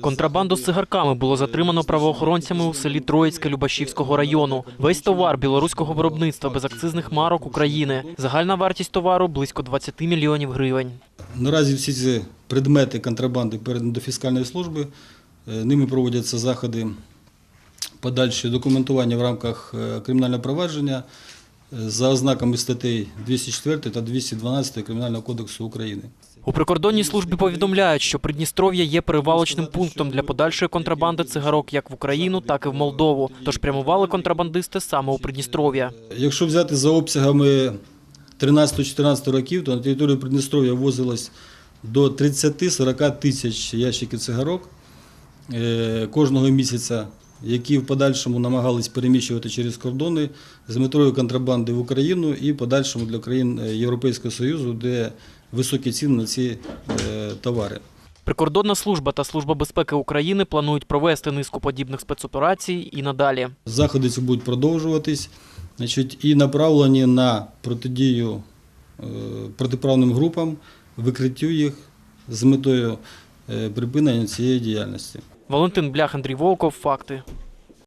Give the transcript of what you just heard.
Контрабанду з цигарками було затримано правоохоронцями у селі Троїцьке Любашівського району. Весь товар білоруського виробництва без акцизних марок України. Загальна вартість товару близько 20 мільйонів гривень. Наразі всі ці предмети контрабанди передані до фіскальної служби. Е, Ними проводяться заходи подальші документування в рамках е, кримінального провадження е, за ознаками статей 204 та 212 Кримінального кодексу України. У прикордонній службі повідомляють, що Придністров'я є перевалочним пунктом для подальшої контрабанди цигарок як в Україну, так і в Молдову. Тож прямували контрабандисти саме у Придністров'я. Якщо взяти за обсягами 13-14 років, то на територію Придністров'я ввозилось до 30-40 тисяч ящиків цигарок е, кожного місяця, які в подальшому намагались переміщувати через кордони з метою контрабанди в Україну і в подальшому для країн е, Європейського Союзу, де високі ціни на ці е, товари. Прикордонна служба та служба безпеки України планують провести низку подібних спецоперацій і надалі. Заходи ці будуть продовжуватись значить, і направлені на протидію е, протиправним групам, викриттю їх з метою припинення цієї діяльності. Валентин Блях, Андрій Волков. Факти.